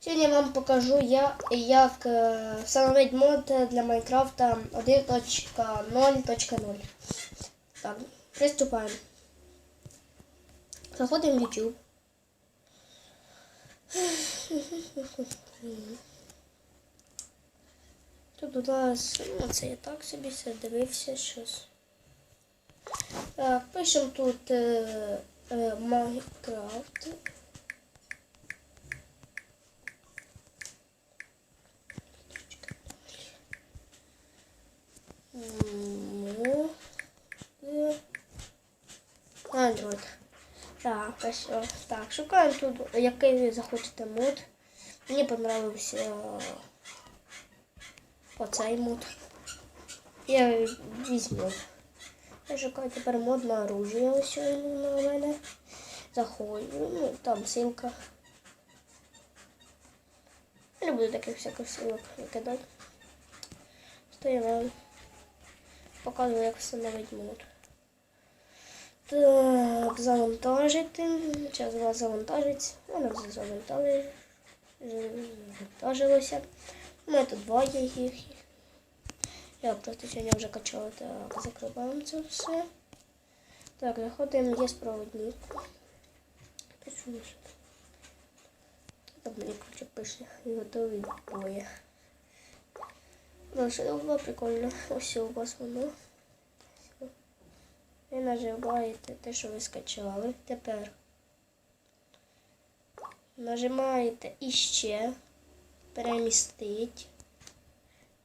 Сьогодні я вам покажу, я- як е, встановити мод для Майнкрафта 1.0.0. Так, приступаємо. Заходимо в YouTube. Тут у нас, ну це я так собі все дивився щось. Пишемо тут е, е, Майнкрафт. Android. Так, ось. Так, шукаємо тут, який ви захочете мод. Мені понравився е, оцей мод. Я візьму. Я шукаю тепер мод на оружие. Ось на мене. Заходжу. Ну, там ссылка. Я буду таких всяких ссылок викидати. Стояла. Показую, як встановити мод. Так, завантажити. Зараз вас завантажить. Воно вже. Завантажилося. У мене тут два їх. Я просто сьогодні вже качала. Так, закриваємо це все. Так, заходимо, є проводник. Пишу. Так мені ключі пише. І готові до бою. Дальше довго прикольно. Ось у вас воно. Ви нажимаєте те, що ви скачали. Тепер нажимаєте іще, перемістить,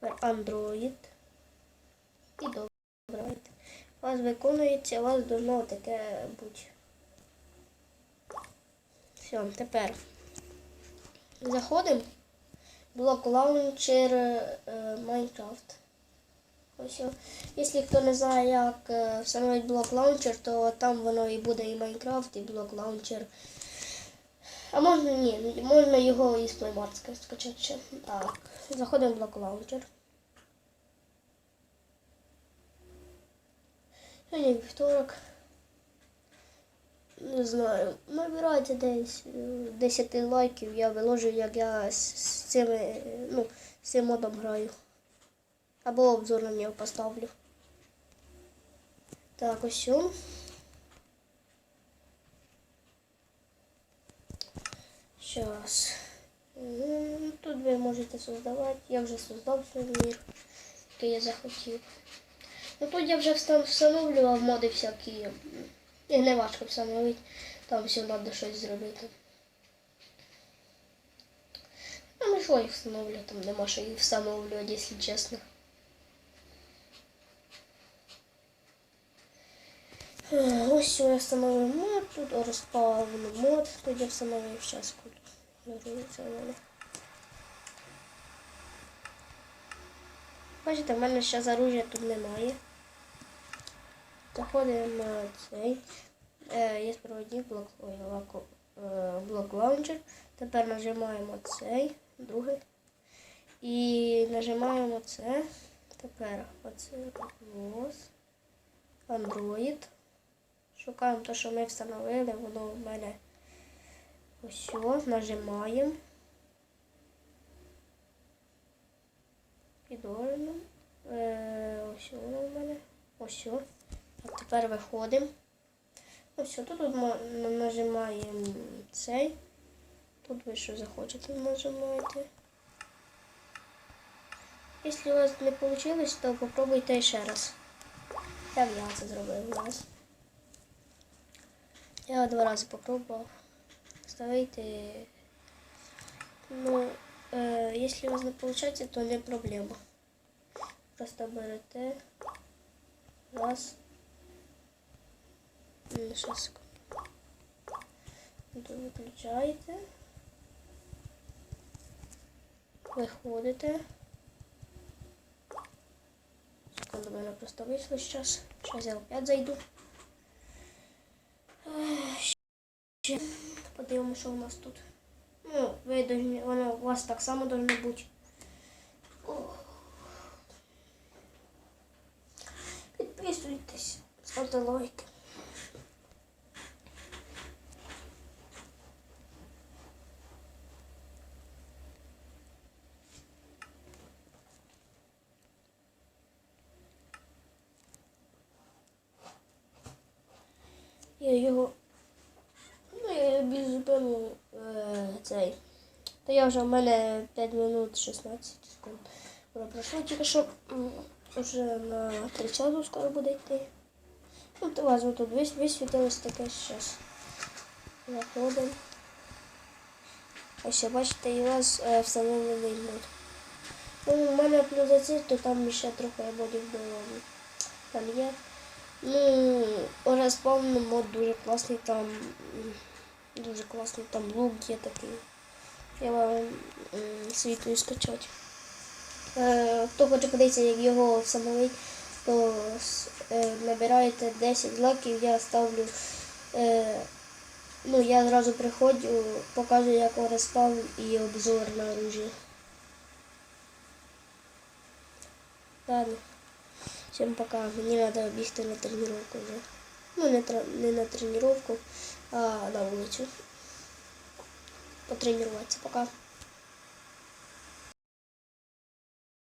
Android і добираєте. У вас виконується, у вас должно таке бути. Все, тепер заходимо. Блок лаунчер е, Майнкрафт. Ось. Якщо хто не знає, як е, встановити блок лаунчер, то там воно і буде і Майнкрафт, і блок лаунчер. А можна ні, можна його із ска- скачати ще. Так, заходимо в блок лаунчер. Сьогодні вівторок. Не знаю, набирайте десь е, 10 лайків, я виложу, як я з, цими, е, ну, з цим модом граю. Або обзор на нього поставлю. Так, ось. Щас. Тут ви можете создавати. Я вже создав свій мір, який я захотів. Ну тут я вже встановлював моди всякі. І не важко встановити. Там все треба щось зробити. Ну, що їх встановлювати, там нема що їх встановлювати, якщо чесно. Е, Ось я встановив мод, тут розпавлений мод, тут я встановив зараз код. Нажується в мене. Бачите, в мене зараз оружия тут немає. Заходимо на цей. Е, є проводник блок, е, блок лаунчер. Тепер нажимаємо цей, другий. І нажимаємо це. Тепер оце ось. Android. Шукаємо те, що ми встановили, воно в мене ось нажимаємо. Підорно. Е, ось воно в мене. Ось. О. Тепер виходимо. Ось тут от на- нажимаємо цей. Тут ви що захочете нажимаєте. Якщо у вас не вийшло, то попробуйте ще раз. Як я це зробив зараз. Я два рази попробував. Ставити. Ну, е, якщо у вас не виходить, то не проблема. Просто берете. Раз. Тут виключаєте. Виходите. Секунду, в мене просто вийшло зараз. Зараз я опять зайду. Ще подивимося, що у нас тут. Ну, ви должны, воно у вас так само должно бути. Підписуйтесь, ставте лайки. Я його... Ну, я більш зупину е, цей. Та я вже в мене 5 минут 16 секунд. Воно пройшло, тільки що вже на 30 скоро буде йти. Ну, то вас тут весь висвітилось таке щось. Заходимо. Ось бачите, і у вас е, встановлений мод. Ну, у мене плюс за то там ще трохи модів було. Там є. Ну, розповний мод дуже класний, там дуже класний, там лук є такий. Я вам м, скачати. Е, хто хоче подивитися, як його встановити, то е, набираєте 10 лайків, я ставлю. Е, ну, я зразу приходжу, показую, як його і обзор на оружие. Ладно. Всем пока. Мне надо бігти на тренировку вже. Ну, не, не на тренировку, а на вулицю. Потренуватися. Пока.